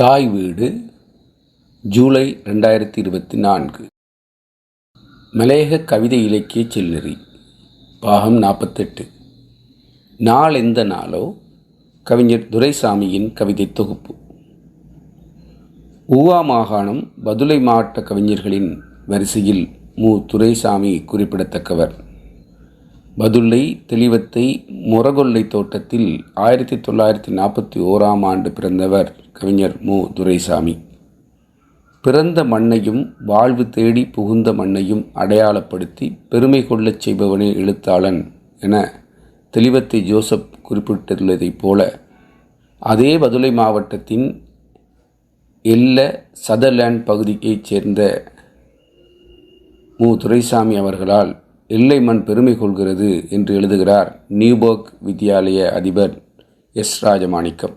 தாய் வீடு ஜூலை ரெண்டாயிரத்தி இருபத்தி நான்கு. மலையக கவிதை இலக்கிய செல்நெறி பாகம் நாற்பத்தெட்டு. நாள் எந்த நாளோ கவிஞர் துரைசாமியின் கவிதை தொகுப்பு. ஊவா மாகாணம் பதுளை மாவட்ட கவிஞர்களின் வரிசையில் மு. துரைசாமி குறிப்பிடத்தக்கவர். பதுளை தெளிவத்தை முரகொல்லை தோட்டத்தில் ஆயிரத்தி தொள்ளாயிரத்தி நாற்பத்தி ஓராம் ஆண்டு பிறந்தவர் கவிஞர் மு. துரைசாமி. பிறந்த மண்ணையும் வாழ்வு தேடி புகுந்த மண்ணையும் அடையாளப்படுத்தி பெருமை கொள்ளச் செய்பவனே எழுத்தாளன் என தெளிவத்தை ஜோசப் குறிப்பிட்டுள்ளதைப் போல அதே பதுளை மாவட்டத்தின் எல்ல சதர்லேண்ட் பகுதியைச் சேர்ந்த மு. துரைசாமி அவர்களால் எல்லை மண் பெருமை கொள்கிறது என்று எழுதுகிறார் நியூபர்க் வித்யாலய அதிபர் எஸ் ராஜமாணிக்கம்.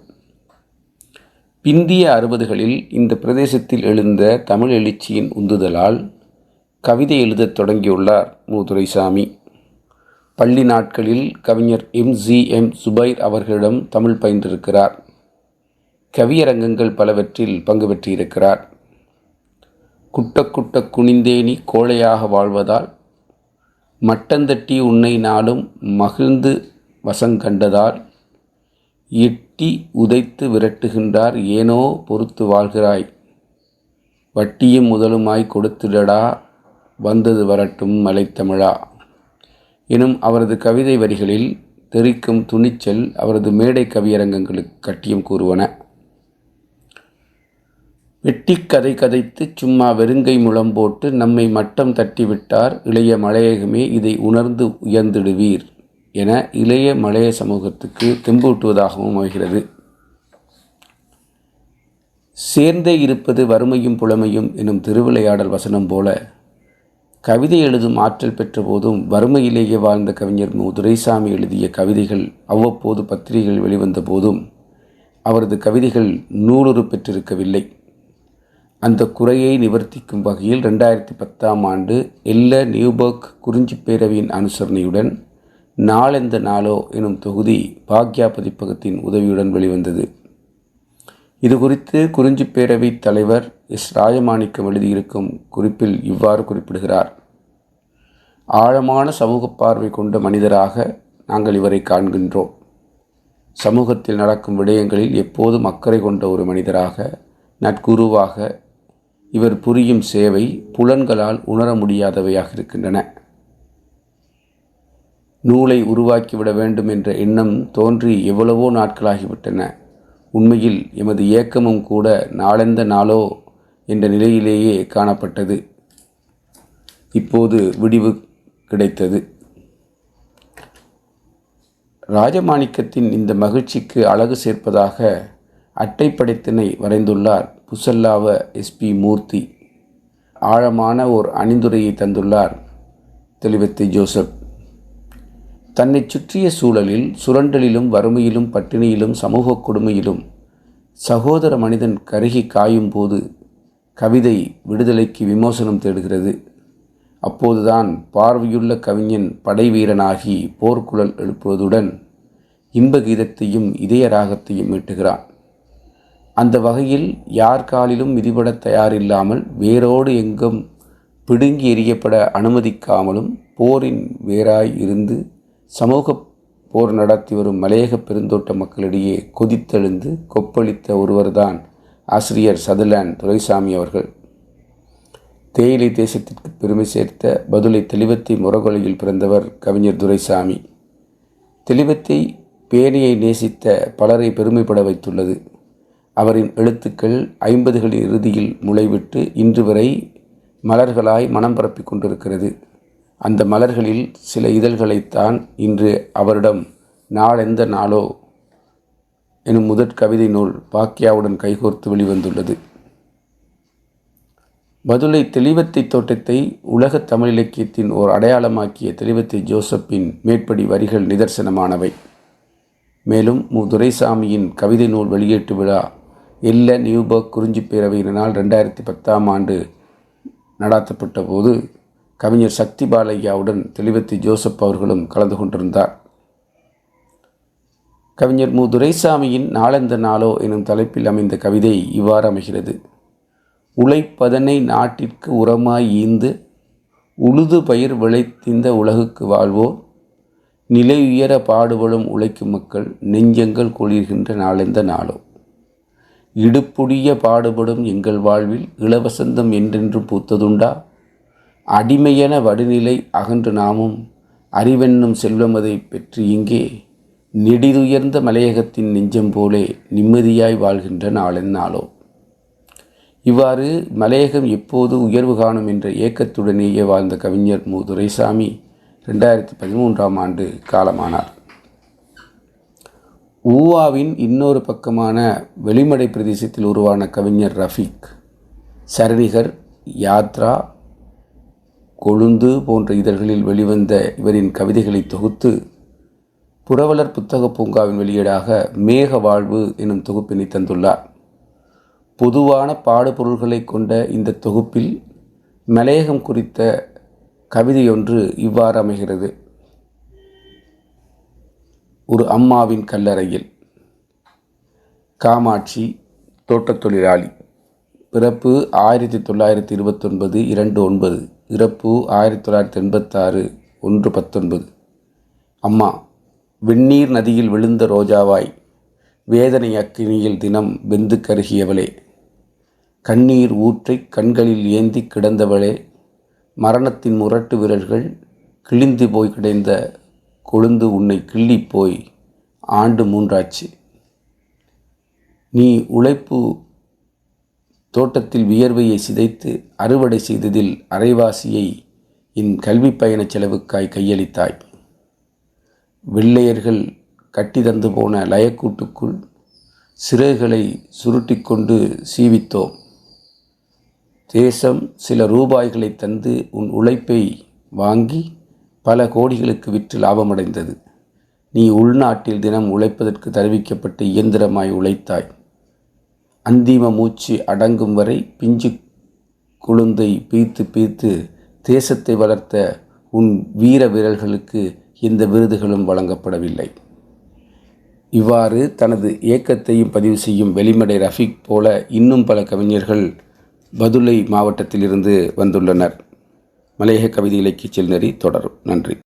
பிந்திய அறுபதுகளில் இந்த பிரதேசத்தில் எழுந்த தமிழ் எழுச்சியின் உந்துதலால் கவிதை எழுதத் தொடங்கியுள்ளார் மு துரைசாமி பள்ளி நாட்களில் கவிஞர் எம் ஜி எம் சுபைர் அவர்களிடம் தமிழ் பயின்றிருக்கிறார். கவியரங்கங்கள் பலவற்றில் பங்கு பெற்றிருக்கிறார். குட்ட குட்ட குனிந்தேனி கோழையாக வாழ்வதால் மட்டந்தட்டி உன்னை நாளும் மகிழ்ந்து வசங்கண்டதால் எட்டி உதைத்து விரட்டுகின்றார். ஏனோ பொறுத்து வாழ்கிறாய். வட்டியும் முதலுமாய் கொடுத்துடடா. வந்தது வரட்டும் மலைத்தமிழா. எனும் அவரது கவிதை வரிகளில் தெரிக்கும் துணிச்சல் அவரது மேடை கவியரங்கங்களுக்கு கட்டியம் கூறுவன. வெட்டி கதை கதைத்து சும்மா வெறுங்கை முளம் போட்டு நம்மை மட்டம் தட்டிவிட்டார் இளைய மலையகமே இதை உணர்ந்து உயர்ந்திடுவீர் என இளைய மலைய சமூகத்துக்கு தெம்பூட்டுவதாகவும் அமைகிறது. சேர்ந்தே இருப்பது வறுமையும் புலமையும் எனும் திருவிளையாடல் வசனம் போல கவிதை எழுதும் ஆற்றல் பெற்ற போதும் வறுமையிலேயே வாழ்ந்த கவிஞர் மு. துரைசாமி எழுதிய கவிதைகள் அவ்வப்போது பத்திரிகைகள் வெளிவந்த போதும் அவரது கவிதைகள் நூலுறு பெற்றிருக்கவில்லை. அந்த குறையை நிவர்த்திக்கும் வகையில் ரெண்டாயிரத்தி பத்தாம் ஆண்டு எல்ல நியூபர்க் குறிஞ்சி பேரவையின் அனுசரணையுடன் நாளெந்த நாளோ எனும் தொகுதி பாக்யா பதிப்பகத்தின் உதவியுடன் வெளிவந்தது. இது குறித்து குறிஞ்சி பேரவை தலைவர் எஸ் ராஜமாணிக்கம் எழுதியிருக்கும் குறிப்பில் இவ்வாறு குறிப்பிடுகிறார். ஆழமான சமூக பார்வை கொண்ட மனிதராக நாங்கள் இவரை காண்கின்றோம். சமூகத்தில் நடக்கும் விடயங்களில் எப்போதும் அக்கறை கொண்ட ஒரு மனிதராக நட்குருவாக இவர் புரியும் சேவை புலன்களால் உணர முடியாதவையாக இருக்கின்றன. நூலை உருவாக்கிவிட வேண்டும் என்ற எண்ணம் தோன்றி எவ்வளவோ நாட்களாகிவிட்டன. உண்மையில் எமது இயக்கமும் கூட நாளெந்த நாளோ என்ற நிலையிலேயே காணப்பட்டது. இப்போது விடிவு கிடைத்தது. ராஜமாணிக்கத்தின் இந்த மகிழ்ச்சிக்கு அழகு சேர்ப்பதாக அட்டைப்படைத்தினை வரைந்துள்ளார் புசல்லாவ எஸ்பி மூர்த்தி ஆழமான ஓர் அணிந்துரையை தந்துள்ளார் தெளிவத்தை ஜோசப். தன்னை சுற்றிய சூழலில் சுரண்டலிலும் வறுமையிலும் பட்டினியிலும் சமூக கொடுமையிலும் சகோதர மனிதன் கருகி காயும் போது கவிதை விடுதலைக்கு விமோசனம் தேடுகிறது. அப்போதுதான் பார்வையுள்ள கவிஞன் படைவீரனாகி போர்க்குழல் எழுப்புவதுடன் இன்ப கீதத்தையும் இதய ராகத்தையும் மீட்டுகிறான். அந்த வகையில் யார் காலிலும் மிதிபட தயாரில்லாமல் வேரோடு எங்கும் பிடுங்கி எறியப்பட அனுமதிக்காமலும் போரின் வேராய் இருந்து சமூக போர் நடத்தி வரும் மலையக பெருந்தோட்ட மக்களிடையே கொதித்தெழுந்து கொப்பளித்த ஒருவர்தான் ஆசிரியர் சதுலான் துரைசாமி அவர்கள். தேயிலை தேசத்திற்கு பெருமை சேர்த்த பதுளை தெளிவத்தை முரகொலையில் பிறந்தவர் கவிஞர் துரைசாமி. தெளிவத்தை பேணியை நேசித்த பலரை பெருமைப்பட வைத்துள்ளது. அவரின் எழுத்துக்கள் ஐம்பதுகளின் இறுதியில் முளைவிட்டு இன்று வரை மலர்களாய் மனம் பரப்பிக் கொண்டிருக்கிறது. அந்த மலர்களில் சில இதழ்களைத்தான் இன்று அவரிடம் நாளெந்த நாளோ எனும் முதற் கவிதை நூல் பாக்கியாவுடன் கைகோர்த்து வெளிவந்துள்ளது. மதுளை தெளிவத்தை தோட்டத்தை உலக தமிழ் இலக்கியத்தின் ஓர் அடையாளமாக்கிய தெளிவத்தை ஜோசப்பின் மேற்படி வரிகள் நிதர்சனமானவை. மேலும் மு. துரைசாமியின் கவிதை நூல் வெளியீட்டு விழா எல்ல நியூபர்க் குறிஞ்சி பேரவையினால் ரெண்டாயிரத்தி பத்தாம் ஆண்டு நடாத்தப்பட்ட போது கவிஞர் சக்தி பாலையாவுடன் தெளிவத்தி ஜோசப் அவர்களும் கலந்து கொண்டிருந்தார். கவிஞர் மு. துரைசாமியின் நாளெந்த நாளோ எனும் தலைப்பில் அமைந்த கவிதை இவ்வாறு அமைகிறது. உழைப்பதனை நாட்டிற்கு உரமாய் ஈந்து உழுது பயிர் விளைத்திந்த உலகுக்கு வாழ்வோர் நிலை உயர பாடுபடும் உழைக்கும் மக்கள் நெஞ்சங்கள் குளிர்கின்ற நாளெந்த நாளோ? இடுப்புடிய பாடுபடும் எங்கள் வாழ்வில் இளவசந்தம் என்றென்று பூத்ததுண்டா? அடிமையென வடுநிலை அகன்று நாமும் அறிவென்னும் செல்வமதை பெற்று இங்கே நெடிதுயர்ந்த மலையகத்தின் நெஞ்சம் போலே நிம்மதியாய் வாழ்கின்ற நாளென் நாளோ? இவ்வாறு மலையகம் எப்போது உயர்வு காணும் என்ற ஏக்கத்துடனேயே வாழ்ந்த கவிஞர் மு. துரைசாமி ரெண்டாயிரத்தி பதிமூன்றாம் ஆண்டு காலமானார். ஊவாவின் இன்னொரு பக்கமான வெளிமடை பிரதேசத்தில் உருவான கவிஞர் ரஃபீக் சரணிகர் யாத்ரா கொழுந்து போன்ற இதழ்களில் வெளிவந்த இவரின் கவிதைகளை தொகுத்து புரவலர் புத்தக பூங்காவின் வெளியீடாக மேக வாழ்வு எனும் தொகுப்பினை தந்துள்ளார். பொதுவான பாடுபொருள்களை கொண்ட இந்த தொகுப்பில் மலையகம் குறித்த கவிதையொன்று இவ்வாறு அமைகிறது. ஒரு அம்மாவின் கல்லறையில். காமாட்சி தோட்டத் தொழிலாளி. பிறப்பு ஆயிரத்தி தொள்ளாயிரத்தி இருபத்தொன்பது இரண்டு ஒன்பது. இறப்பு ஆயிரத்தி தொள்ளாயிரத்தி எண்பத்தாறு ஒன்று பத்தொன்பது. அம்மா வெந்நீர் நதியில் விழுந்த ரோஜாவாய் வேதனை அக்கினியில் தினம் வெந்து கருகியவளே. கண்ணீர் ஊற்றை கண்களில் ஏந்தி கிடந்தவளே. மரணத்தின் முரட்டு விரல்கள் கிழிந்து போய் கிடைந்த கொழுந்து உன்னை கிள்ளி போய் ஆண்டு மூன்றாச்சு. நீ உழைப்பு தோட்டத்தில் வியர்வையை சிதைத்து அறுவடை செய்ததில் அரைவாசியை என் கல்வி பயண செலவுக்காய் கையளித்தாய். வெள்ளையர்கள் கட்டி தந்து போன லயக்கூட்டுக்குள் சிறகுகளை சுருட்டிக்கொண்டு சீவித்தோம். தேசம் சில ரூபாய்களை தந்து உன் உழைப்பை வாங்கி பல கோடிகளுக்கு விற்று லாபமடைந்தது. நீ உள்நாட்டில் தினம் உழைப்பதற்கு தெரிவிக்கப்பட்டு இயந்திரமாய் உழைத்தாய். அந்திம மூச்சு அடங்கும் வரை பிஞ்சு குழுந்தை பிரித்து பிரித்து தேசத்தை வளர்த்த உன் வீர வீரர்களுக்கு எந்த விருதுகளும் வழங்கப்படவில்லை. இவ்வாறு தனது இயக்கத்தையும் பதிவு செய்யும் வெளிமடை ரஃபீக் போல இன்னும் பல கவிஞர்கள் பதுளை மாவட்டத்திலிருந்து வந்துள்ளனர். மலையக கவிதை இலக்கிய செல்நெறி தொடரும். நன்றி.